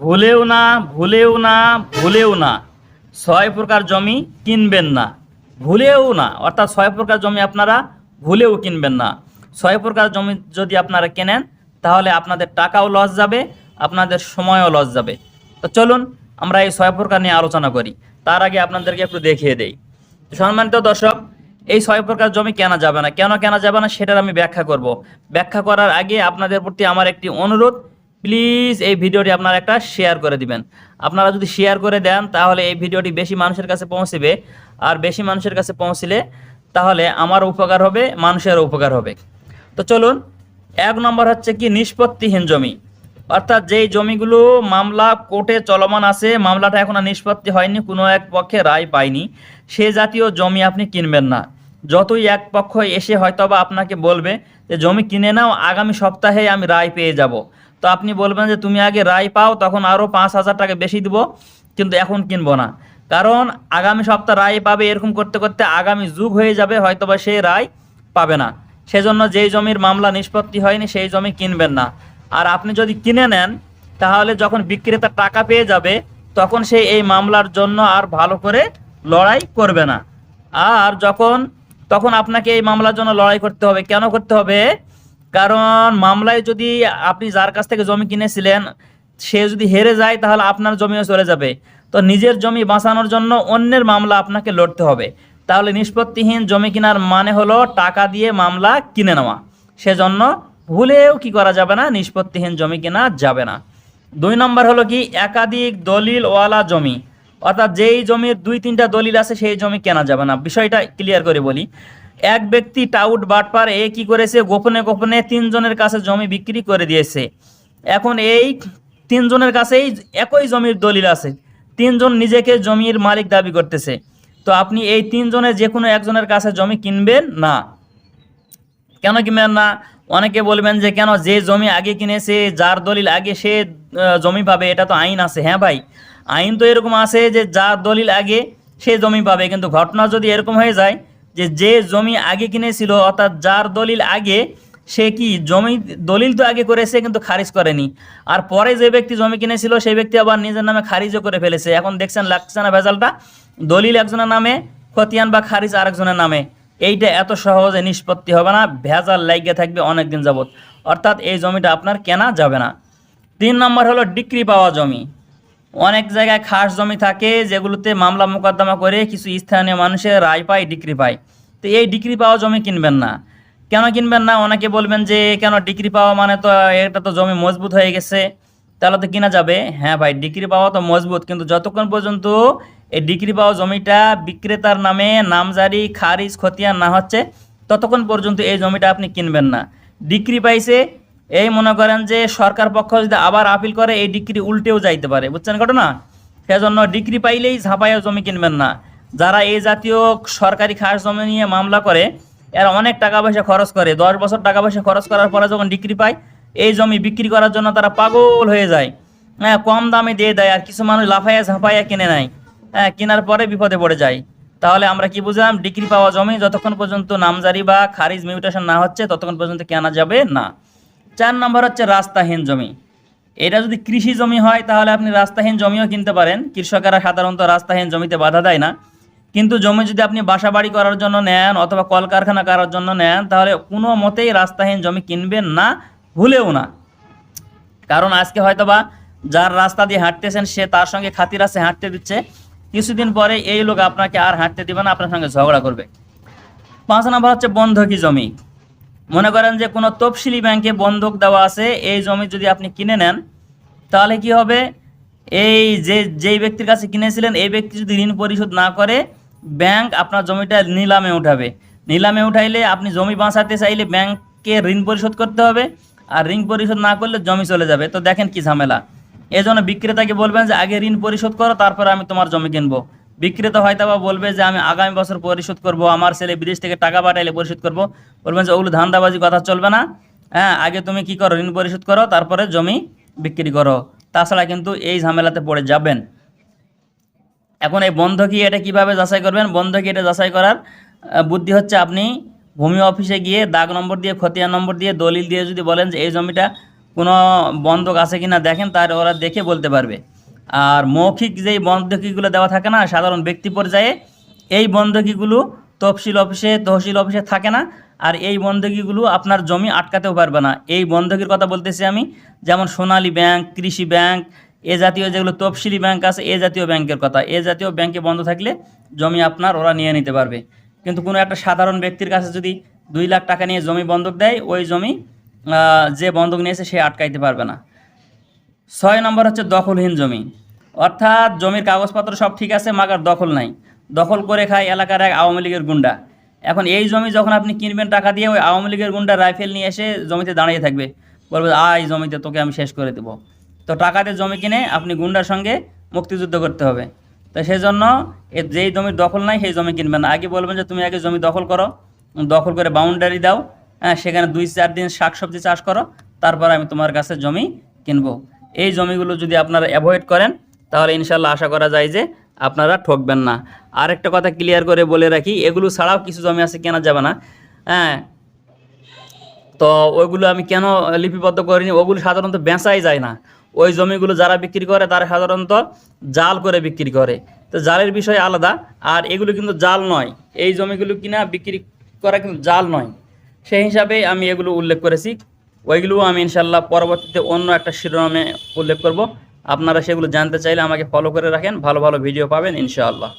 ভুলেও না ভুলেও না ভুলেও না। ছয় প্রকার জমি কিনবেন না। ভুলেও না। অর্থাৎ ছয় প্রকার জমি আপনারা ভুলেও কিনবেন না। ছয় প্রকার জমি যদি আপনারা কেনেন, তাহলে আপনাদের টাকাও লস যাবে, আপনাদের সময়ও লস যাবে। তো চলুন, আমরা এই ছয় প্রকার নিয়ে আলোচনা করি। তার আগে আপনাদেরকে একটু দেখিয়ে দেই। সম্মানিত দর্শক, এই ছয় প্রকার জমি কেনা যাবে না। কেন কেনা যাবে না, সেটার আমি ব্যাখ্যা করব। ব্যাখ্যা করার আগে আপনাদের প্রতি আমার একটি অনুরোধ। প্লিজ এই ভিডিওটি আপনারা একটা শেয়ার করে দিবেন। আপনারা যদি শেয়ার করে দেন, তাহলে এই ভিডিওটি বেশি মানুষের কাছে পৌঁছবে। আর বেশি মানুষের কাছে পৌঁছলে, তাহলে আমার উপকার হবে মানুষেরও উপকার হবে। তো চলুন, এক নম্বর হচ্ছে কি, নিষ্পত্তিহীন জমি। অর্থাৎ যেই জমিগুলো মামলা কোর্টে চলমান আছে, মামলাটা এখনও নিষ্পত্তি হয়নি, কোনো এক পক্ষে রায় পায়নি। সে জাতীয় জমি আপনি কিনবেন না। যতই এক পক্ষ এসে হয়তোবা আপনাকে বলবে যে, জমি কিনে নাও, আগামী সপ্তাহে আমি রায় পেয়ে যাব। তো আপনি বলবেন যে তুমি আগে রায় পাও, তখন আরও পাঁচ হাজার টাকা বেশি দিব, কিন্তু এখন কিনবো না। কারণ আগামী সপ্তাহ রায় পাবে এরকম করতে করতে আগামী যুগ হয়ে যাবে, হয়তোবা সেই রায় পাবে না। সেজন্য যেই জমির মামলা নিষ্পত্তি হয়নি, সেই জমি কিনবেন না। আর আপনি যদি কিনে নেন, তাহলে যখন বিক্রেতা টাকা পেয়ে যাবে, তখন সে এই মামলার জন্য আর ভালো করে লড়াই করবে না। আর যখন, তখন আপনাকে এই মামলার জন্য লড়াই করতে হবে। কেন করতে হবে? কারণ মামলায় যদি আপনি যার কাছ থেকে জমি কিনেছিলেন, সে যদি হেরে যায়, তাহলে আপনার জমিও চলে যাবে। তো নিজের জমি বাঁচানোর জন্য অন্যের মামলা আপনাকে লড়তে হবে। তাহলে নিষ্পত্তিহীন জমি কেনার মানে হলো টাকা দিয়ে মামলা কিনে নেওয়া। সেজন্য ভুলেও কি করা যাবে না, নিষ্পত্তিহীন জমি কেনা যাবে না। দুই নম্বর হলো কি, একাধিক দলিল ওয়ালা জমি। অর্থাৎ যেই জমির দুই তিনটা দলিল আছে, সেই জমি কেনা যাবে না। বিষয়টা ক্লিয়ার করে বলি। এক ব্যক্তি টাউট বাটপার এ কি করেছে? গোপনে গোপনে তিনজনের কাছে জমি বিক্রি করে দিয়েছে। এখন এই তিনজনের কাছেই একই জমির দলিল আছে। তিনজন নিজেকে জমির মালিক দাবি করতেছে। তো আপনি এই তিনজনের যে কোনো একজনের কাছে জমি কিনবেন? না। কেন কিনবেন না? অনেকে বলবেন যে, কেন? যে জমি আগে কিনেছে, যার দলিল আগে সে জমি পাবে, এটা তো আইন আছে। হ্যাঁ ভাই, আইন তো এরকম আছে যে, যার দলিল আগে সে জমি পাবে। কিন্তু ঘটনা যদি এরকম হয়ে যায় যে যে জমি আগে কিনেছিল, অর্থাৎ যার দলিল আগে, সে কি জমি, দলিল তো আগে করেছে কিন্তু খারিজ করেনি। আর পরে যে ব্যক্তি জমি কিনেছিল, সেই ব্যক্তি আবার নিজের নামে খারিজও করে ফেলেছে। এখন দেখছেন লাগছে না ভেজালটা? দলিল একজনের নামে, খতিয়ান বা খারিজ আরেকজনের নামে। এইটা এত সহজে নিষ্পত্তি হবে না, ভেজাল লাগিয়ে থাকবে অনেক দিন যাবত অর্থাৎ এই জমিটা আপনার কেনা যাবে না। তিন নম্বর হলো ডিক্রি পাওয়া জমি। অনেক জায়গায় খাস জমি থাকে যেগুলোতে মামলা মোকদ্দমা করে কিছু স্থানীয় মানুষের রায় পায়, ডিক্রি পায়। তো এই ডিক্রি পাওয়া জমি কিনবেন না। কেন কিনবেন না? অনেকে বলবেন যে, কেন ডিগ্রি পাওয়া মানে তো এটা তো জমি মজবুত হয়ে গেছে। তাহলে তো কিনা যাবে? হ্যাঁ ভাই ডিগ্রি পাওয়া তো মজবুত। কিন্তু যতক্ষণ পর্যন্ত এই ডিগ্রি পাওয়া জমিটা বিক্রেতার নামে নামজারি, খারিজ, খতিয়ান না হচ্ছে, ততক্ষণ পর্যন্ত এই জমিটা আপনি কিনবেন না। ডিগ্রি পাইছে এই মনে করেন যে সরকার পক্ষ যদি আবার আপিল করে, এই ডিক্রি উল্টেও যাইতে পারে। বুঝছেন ঘটনা? সেজন্য ডিক্রি পাইলেই ঝাঁপাইয়া জমি কিনবেন না। যারা এই জাতীয় সরকারি খাস জমি নিয়ে মামলা করে, এরা অনেক টাকা পয়সা খরচ করে। দশ বছর টাকা পয়সা খরচ করার পরে যখন ডিক্রি পায়, এই জমি বিক্রি করার জন্য তারা পাগল হয়ে যায়। হ্যাঁ কম দামে দিয়ে দেয় আর কিছু মানুষ লাফাইয়া ঝাঁপাইয়া কিনে নেয়। হ্যাঁ কেনার পরে বিপদে পড়ে যায়। তাহলে আমরা কি বুঝলাম, ডিগ্রি পাওয়া জমি যতক্ষণ পর্যন্ত নামজারি বা খারিজ মিউটেশন না হচ্ছে, ততক্ষণ পর্যন্ত কেনা যাবে না। চার নম্বর হচ্ছে রাস্তাহীন জমি। এটা যদি কৃষি জমি হয়, তাহলে আপনি রাস্তাহীন জমিও কিনতে পারেন। কৃষকেরা সাধারণত রাস্তাহীন জমিতে বাধা দেয় না। কিন্তু জমি যদি আপনি বাসা বাড়ি করার জন্য নেন অথবা কলকারখানা করার জন্য নেন, তাহলে কোনো মতেই রাস্তাহীন জমি কিনবেন না, ভুলেও না। কারণ আজকে হয়তো বা যার রাস্তা দিয়ে হাঁটতেছেন, সে তার সঙ্গে খাতির আছে, হাঁটতে দিচ্ছে। কিছুদিন পরে এই লোক আপনাকে আর হাঁটতে দিবে না, আপনার সঙ্গে ঝগড়া করবে। পাঁচ নম্বর হচ্ছে বন্ধকি জমি। মনে করেন যে কোনো তফসিলি ব্যাংকে বন্ধক দেওয়া আছে, এই জমি যদি আপনি কিনে নেন, তাহলে কি হবে? এই যে, যেই ব্যক্তির কাছে কিনেছিলেন, এই ব্যক্তি যদি ঋণ পরিশোধ না করে, ব্যাংক আপনার জমিটা নিলামে উঠাবে। নিলামে উঠাইলে আপনি জমি বাঁচাতে চাইলে ব্যাংককে ঋণ পরিশোধ করতে হবে, আর ঋণ পরিশোধ না করলে জমি চলে যাবে। তো দেখেন কি ঝামেলা। এই জন্য বিক্রেতাকে বলবেন যে, আগে ঋণ পরিশোধ করো, তারপরে আমি তোমার জমি কিনবো। বিক্রেতা হয়তো বা বলবে যে আমি আগামী বছর পরিশোধ করব, আমার ছেলে বিদেশ থেকে টাকা পাঠাইলে পরিশোধ করব। বলবেন যে ওগুলো ধান্দাবাজি কথা চলবে না। হ্যাঁ আগে তুমি কি করো, ঋণ পরিশোধ করো, তারপরে জমি বিক্রি করো। তাছাড়া কিন্তু এই ঝামেলাতে পড়ে যাবেন। এখন এই বন্ধকি এটা কীভাবে যাচাই করবেন? বন্ধকি এটা যাচাই করার বুদ্ধি হচ্ছে আপনি ভূমি অফিসে গিয়ে দাগ নম্বর দিয়ে, খতিয়ান নম্বর দিয়ে, দলিল দিয়ে যদি বলেন যে এই জমিটা কোনো বন্ধক আছে কি না দেখেন তার ওরা দেখে বলতে পারবে। আর মৌখিক যেই বন্ধকিগুলো দেওয়া থাকে না, সাধারণ ব্যক্তি পর্যায়ে, এই বন্ধকিগুলো তফসিল অফিসে, তহসিল অফিসে থাকে না, আর এই বন্ধকিগুলো আপনার জমি আটকাতেও পারবে না। এই বন্ধকির কথা বলতেছি আমি, যেমন সোনালী ব্যাংক, কৃষি ব্যাংক, এ জাতীয় যেগুলো তফসিলি ব্যাংক আছে, এ জাতীয় ব্যাংকের কথা। এ জাতীয় ব্যাংকে বন্ধ থাকলে জমি আপনার ওরা নিয়ে নিতে পারবে। কিন্তু কোনো একটা সাধারণ ব্যক্তির কাছে যদি দুই লাখ টাকা নিয়ে জমি বন্ধক দেয়, ওই জমি যে বন্ধক নিয়েছে, সে আটকাইতে পারবে না। ছয় নম্বর হচ্ছে দখলহীন জমি। অর্থাৎ জমির কাগজপত্র সব ঠিক আছে, মাগার দখল নাই। দখল করে খায় এলাকার এক আওয়ামী লীগের গুন্ডা। এখন এই জমি যখন আপনি কিনবেন টাকা দিয়ে, ওই আওয়ামী লীগের গুন্ডা রাইফেল নিয়ে এসে জমিতে দাঁড়িয়ে থাকবে। বলবে, আয় জমিতে তোকে আমি শেষ করে দেবো। তো টাকাতে জমি কিনে আপনি গুন্ডার সঙ্গে মুক্তিযুদ্ধ করতে হবে। তো সেই জন্য এ যেই জমির দখল নাই, সেই জমি কিনবেন আগে বলবেন যে, তুমি আগে জমি দখল করো, দখল করে বাউন্ডারি দাও। হ্যাঁ সেখানে দুই চার দিন শাকসবজি চাষ করো, তারপর আমি তোমার কাছে জমি কিনবো। এই জমিগুলো যদি আপনারা অ্যাভয়েড করেন তাহলে ইনশাল্লাহ আশা করা যায় যে আপনারা ঠকবেন না। আরেকটা কথা ক্লিয়ার করে বলে রাখি, এগুলো ছাড়াও কিছু জমি আছে, কেনা যাবে না। হ্যাঁ তো ওইগুলো আমি কেন লিপিবদ্ধ করিনি? ওগুলো সাধারণত বেচাই যায় না। ওই জমিগুলো যারা বিক্রি করে, তারা সাধারণত জাল করে বিক্রি করে। তো জালের বিষয় আলাদা, আর এগুলো কিন্তু জাল নয়। এই জমিগুলো কিনা বিক্রি করা কিন্তু জাল নয়। সেই হিসাবে আমি এগুলো উল্লেখ করেছি। ওইগুলো আমি ইনশাল্লাহ পরবর্তীতে অন্য একটা শিরোনামে উল্লেখ করব। আপনারা সেগুলো জানতে চাইলে আমাকে ফলো করে রাখেন ভালো ভালো ভিডিও পাবেন ইনশাআল্লাহ।